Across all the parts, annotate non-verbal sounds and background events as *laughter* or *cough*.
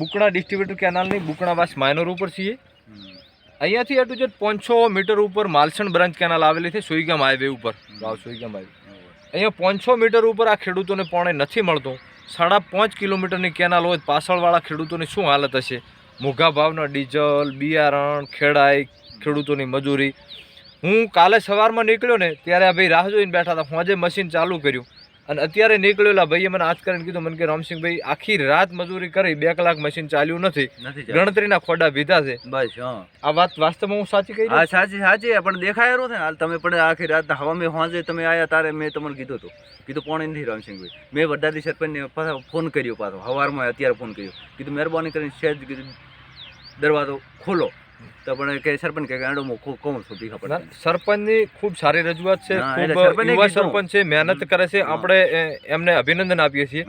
બુકણા distributor કેનાલની બુકણાવાસ minor ઉપર છીએ. અહીંયાથી એટલું જે પાંચસો મીટર ઉપર માલસણ બ્રાન્ચ કેનાલ આવેલી છે સોઈગામ હાઈવે ઉપર. વાવ સોઈગામ હાઈવે અહીંયા પાંચસો મીટર ઉપર આ ખેડૂતોને પાણી નથી મળતું. સાડા પાંચ કિલોમીટરની કેનાલ હોય પાછળવાળા ખેડૂતોની શું હાલત હશે? મોંઘા ભાવના ડીઝલ બિયારણ ખેડાઈ ખેડૂતોની મજૂરી. હું કાલે સવારમાં નીકળ્યો ને ત્યારે આ ભાઈ રાહ જોઈને બેઠા હતા હું આજે મશીન ચાલુ કર્યું. અને અત્યારે નીકળેલા ભાઈએ મને આજ કરીને કીધું મને કે રામસિંહભાઈ આખી રાત મજૂરી કરી બે કલાક મશીન ચાલ્યું નથી. ગણતરીના ખોડા ભીધા છે. બસ હા. આ વાત વાસ્તવમાં હું સાચી કહી હા સાચી સાચી પણ દેખાય રહ્યું છે ને હાલ તમે પણ આખી રાત હવા મેં હોંજે તમે આયા તારે મેં તમને કીધું હતું. કીધું પોણે નથી રામસિંહભાઈ. મેં વડાદી સરપંચને પાછા ફોન કર્યો પાછો સવારમાં અત્યારે ફોન કર્યો. કીધું મહેરબાની કરીને સહેજ કીધું દરવાજો ખોલો. તો પણ કે સરપંચ કે ગાંડો હું ખુ- કહું છું ભીખા ના, પડે સરપંચની ખૂબ સારી રજૂઆત છે ખૂબ યુવા સરપંચ છે મહેનત કરે છે આપણે એમને અભિનંદન આપીએ છીએ.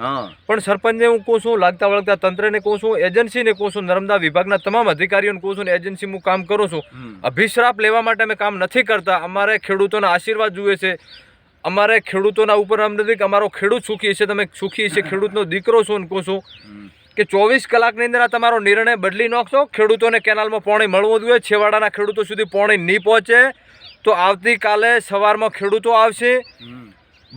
પણ સરપંચને હું કહું છું લાગતા વળગતા તંત્રને કહું છું એજન્સીને કહું છું નર્મદા વિભાગના તમામ અધિકારીઓને કહું છું ને એજન્સી હું કામ કરું છું. અભિશ્રાપ લેવા માટે અમે કામ નથી કરતા. અમારે ખેડૂતોના આશીર્વાદ જોઈએ છે. અમારે ખેડૂતોના ઉપર એમ નથી અમારો ખેડૂત સુખી છે તમે સુખી છે *laughs* ખેડૂતનો દીકરો છો ને કહું છું. કે ચોવીસ કલાકની અંદર આ તમારો નિર્ણય બદલી નાખશો. ખેડૂતોને કેનાલમાં પાણી મળવું જોઈએ. છેવાડાના ખેડૂતો સુધી પાણી નહીં પહોંચે. તો આવતીકાલે સવારમાં ખેડૂતો આવશે.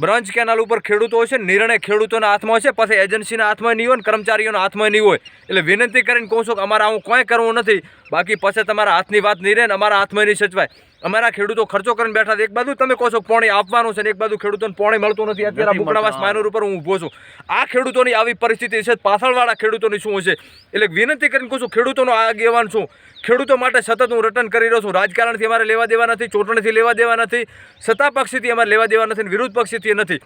બ્રંચ કેનાલ ઉપર ખેડૂતો હશે. નિર્ણય ખેડૂતોના હાથમાં હશે. પછી એજન્સીના હાથમાં નહીં હોય ને કર્મચારીઓના હાથમાં નહીં હોય. એટલે વિનંતી કરીને કહું છું કે અમારે આવું કોઈ કરવું નથી. બાકી પછી તમારા હાથની વાત નહીં રહે ને અમારા હાથમાં નહીં સચવાય. અમારા ખેડૂતો ખર્ચો કરીને બેઠા છે. એક બાજુ તમે કહો છો પોણી આપવાનું છે ને એક બાજુ ખેડૂતોને પોણી મળતું નથી. અત્યારે બુકડાવાસ મળતું, ઉપર હું ઊભો છું. આ ખેડૂતોની આવી પરિસ્થિતિ છે. પાછળવાળા ખેડૂતોની શું હશે? એટલે વિનંતી કરીને કહું છું ખેડૂતોનો આગેવાન છું. ખેડૂતો માટે સતત હું રટન કરી રહ્યો છું. રાજકારણથી અમારે લેવા દેવા નથી ચૂંટણીથી લેવા દેવા નથી. સત્તા પક્ષથી અમારે લેવા દેવા નથી વિરોધ પક્ષથી નથી.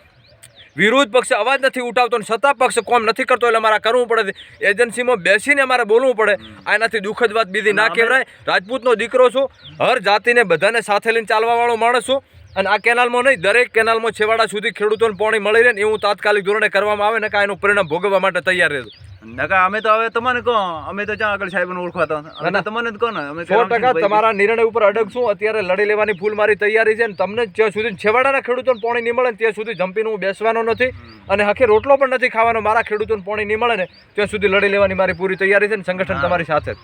વિરોધ પક્ષ અવાજ નથી ઉઠાવતો અને સત્તા પક્ષ કોમ નથી કરતો એટલે અમારે કરવું પડે. એજન્સીમાં બેસીને અમારે બોલવું પડે. આનાથી દુઃખદ વાત બીજી ના કહેવાય. રાજપૂતનો દીકરો છું. હર જાતિને બધાને સાથે લઈને ચાલવાવાળો માણસ છું. અને આ કેનાલમાં નહીં દરેક કેનાલમાં છેવાડા સુધી ખેડૂતોને પાણી મળી રહે ને એવું તાત્કાલિક ધોરણે કરવામાં આવે ને કાંઈ એનું પરિણામ ભોગવવા માટે તૈયાર રહેજો. નકા અમે તો હવે તમને કહો અમે તો જ્યાં આગળ સાહેબને ઓળખાતા ના, તો તમને જ કહો ને અમે સો ટકા તમારા નિર્ણય ઉપર અડગશું અત્યારે લડી લેવાની ફૂલ મારી તૈયારી છે ને તમને જ્યાં સુધી છેવાડાના ખેડૂતોને પોણી નહીં મળે ને ત્યાં સુધી જંપીને હું બેસવાનો નથી અને હકે રોટલો પણ નથી ખાવાનો મારા ખેડૂતોને પોણી નહીં મળે ને ત્યાં સુધી લડી લેવાની મારી પૂરી તૈયારી છે ને સંગઠન તમારી સાથે